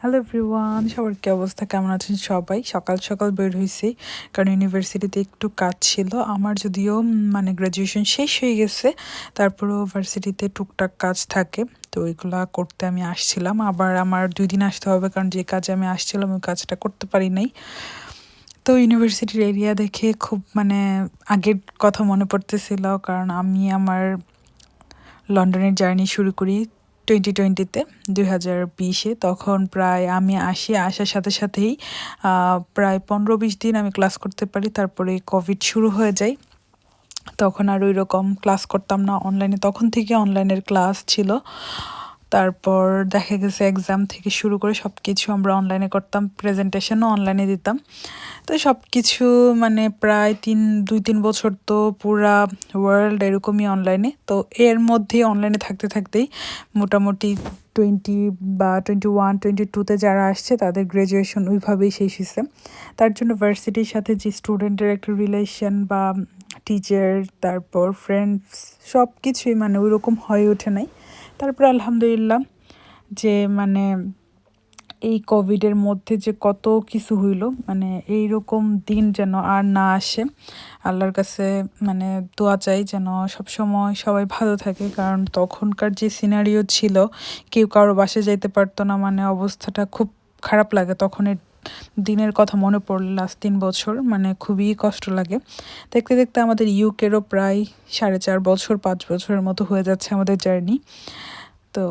Hello everyone সবার কি অবস্থা? কেমন আছেন সবাই? সকাল সকাল বের হয়েছি কারণ ইউনিভার্সিটিতে একটু কাজ ছিল। আমার যদিও মানে গ্র্যাজুয়েশন শেষ হয়ে গেছে, তারপরেও ভার্সিটিতে টুকটাক কাজ থাকে, তো ওইগুলা করতে আমি আসছিলাম। আবার আমার দুই দিন আসতে হবে, কারণ যে কাজে আমি আসছিলাম, ওই কাজটা করতে পারি নাই। তো ইউনিভার্সিটির এরিয়া দেখে খুব মানে আগের কথা মনে পড়তেছিল, কারণ আমি আমার লন্ডনের জার্নি শুরু করি। টোয়েন্টি টোয়েন্টিতে দুই হাজার বিশে, তখন প্রায় আমি আসি, আসার সাথে সাথেই প্রায় পনেরো বিশ দিন আমি ক্লাস করতে পারি, তারপরে কোভিড শুরু হয়ে যায়। তখন আর ওই রকম ক্লাস করতাম না অনলাইনে তখন থেকে অনলাইনের ক্লাস ছিল। তারপর দেখা গেছে এক্সাম থেকে শুরু করে সব কিছু আমরা অনলাইনে করতাম। প্রেজেন্টেশনও অনলাইনে দিতাম। তো সব কিছু মানে প্রায় তিন, দুই, তিন বছর তো পুরা ওয়ার্ল্ড এরকমই অনলাইনে তো এর মধ্যেই অনলাইনে থাকতে থাকতেই মোটামুটি টোয়েন্টি বা টোয়েন্টি ওয়ান টোয়েন্টি টুতে যারা আসছে, তাদের গ্র্যাজুয়েশন ওইভাবেই শেষ হয়েছে তার জন্য ভার্সিটির সাথে যে স্টুডেন্টের একটা রিলেশন বা টিচার তারপর ফ্রেন্ডস সব কিছুই মানে ওই রকম হয়ে ওঠে নাই। তারপর আলহামদুলিল্লাহ যে মানে এই কোভিডের মধ্যে যে কত কিছু হইল মানে এই রকম দিন যেন আর না আসে। আল্লাহর কাছে মানে দোয়া চাই যেন সবসময় সবাই ভালো থাকে, কারণ তখনকার যে সিনারিও ছিল, কেউ কারও বাসে যাইতে পারতো না মানে অবস্থাটা খুব খারাপ লাগে। তখনের দিনের কথা মনে পড়লে লাস্ট তিন বছর মানে খুবই কষ্ট লাগে। দেখতে দেখতে আমাদের ইউকেরও প্রায় সাড়ে চার বছর, পাঁচ বছরের মতো হয়ে যাচ্ছে আমাদের জার্নি তো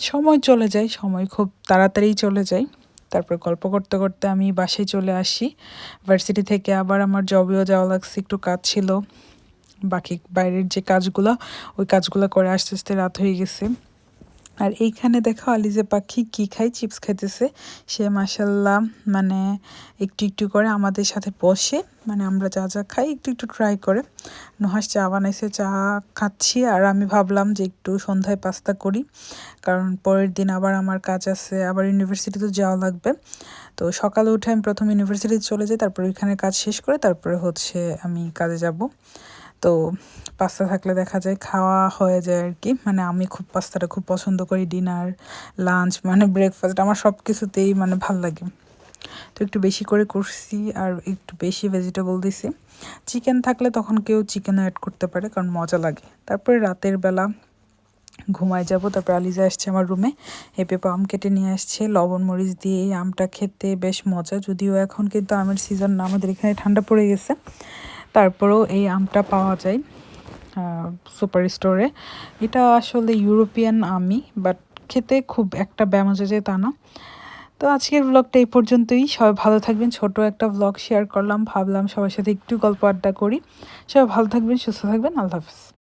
সময় চলে যায়, সময় খুব তাড়াতাড়ি চলে যায়। তারপর গল্প করতে করতে আমি বাসায় চলে আসি। ভার্সিটি থেকে আবার আমার জবেও যাওয়া লাগছে, একটু কাজ ছিল। বাকি বাইরের যে কাজগুলো, ওই কাজগুলো করে আস্তে আস্তে রাত হয়ে গেছে। আর এইখানে দেখো আলিজে পাখি কি খাই চিপস খাইতেছে। সে মাসাল্লাহ মানে একটু একটু করে আমাদের সাথে বসে মানে আমরা যা যা খাই একটু একটু ট্রাই করে। নুহাস চা বানাইছে, চা খাচ্ছি আর আমি ভাবলাম যে একটু সন্ধ্যায় পাস্তা করি, কারণ পরের দিন আবার আমার কাজ আছে, আবার ইউনিভার্সিটিতে যাওয়া লাগবে। তো সকালে উঠে আমি প্রথম ইউনিভার্সিটিতে চলে যাই, তারপর ওইখানে কাজ শেষ করে তারপরে হচ্ছে আমি কাজে যাব। তো পাস্তা থাকলে দেখা যায় খাওয়া হয়ে যায় আর কি মানে আমি খুব পাস্তাটা খুব পছন্দ করি ডিনার লাঞ্চ মানে ব্রেকফাস্ট আমার সব কিছুতেই মানে ভালো লাগে। তো একটু বেশি করে করছি আর একটু বেশি ভেজিটেবল দিছি। চিকেন থাকলে তখন কেউ চিকেন অ্যাড করতে পারে কারণ মজা লাগে। তারপরে রাতের বেলা ঘুমায় যাব, তারপর আলিজা আসছে আমার রুমে পেঁপে আম কেটে নিয়ে আসছে, লবণ, মরিচ দিয়ে এই আমটা খেতে বেশ মজা। যদিও এখন কিন্তু আমের সিজন না, আমাদের এখানে ঠান্ডা পড়ে গেছে। তারপরেও এই আমটা পাওয়া যায় সুপার স্টোরে এটা আসলে ইউরোপিয়ান আমি বাট খেতে খুব একটা ব্যামজা যায় তা না। তো আজকের ব্লগটা এই পর্যন্তই। সবাই ভালো থাকবেন। ছোট একটা ব্লগ শেয়ার করলাম, ভাবলাম সবার সাথে একটু গল্প আড্ডা করি। সবাই ভালো থাকবেন, সুস্থ থাকবেন। আল্লাহ হাফিজ।